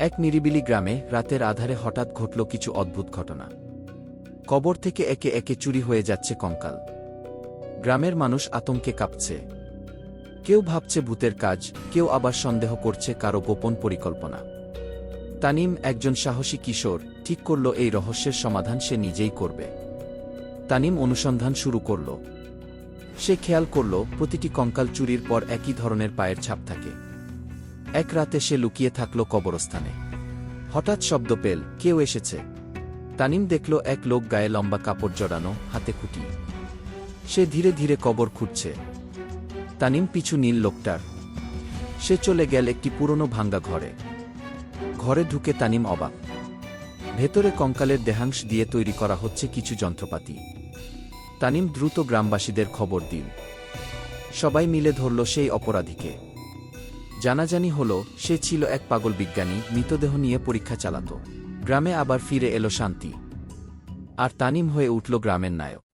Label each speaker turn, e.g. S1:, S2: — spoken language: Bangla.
S1: এক নিরিবিলি গ্রামে রাতের আধারে হঠাৎ ঘটল কিছু অদ্ভুত ঘটনা। কবর থেকে একে একে চুরি হয়ে যাচ্ছে কঙ্কাল। গ্রামের মানুষ আতঙ্কে কাঁপছে। কেউ ভাবছে ভূতের কাজ, কেউ আবার সন্দেহ করছে কারও গোপন পরিকল্পনা। তানিম একজন সাহসী কিশোর, ঠিক করল এই রহস্যের সমাধান সে নিজেই করবে। তানিম অনুসন্ধান শুরু করল। সে খেয়াল করল, প্রতিটি কঙ্কাল চুরির পর একই ধরনের পায়ের ছাপ থাকে। এক রাতে সে লুকিয়ে থাকল কবরস্থানে। হঠাৎ শব্দ পেল, কেউ এসেছে? তানিম দেখল এক লোক গায়ে লম্বা কাপড় জড়ানো, হাতে খুঁটি। সে ধীরে ধীরে কবর খুঁটছে তানিম পিছু নীল লোকটার। সে চলে গেল একটি পুরনো ভাঙ্গা ঘরে। ঘরে ঢুকে তানিম অবাক। ভেতরে কঙ্কালের দেহাংশ দিয়ে তৈরি করা হচ্ছে কিছু যন্ত্রপাতি। তানিম দ্রুত গ্রামবাসীদের খবর দিন সবাই মিলে ধরল সেই অপরাধীকে। জানাজানি হলো, সে ছিল এক পাগল বিজ্ঞানী, মৃতদেহ নিয়ে পরীক্ষা চালাত। গ্রামে আবার ফিরে এলো শান্তি। আর তানিম হয়ে উঠল গ্রামের নায়ক।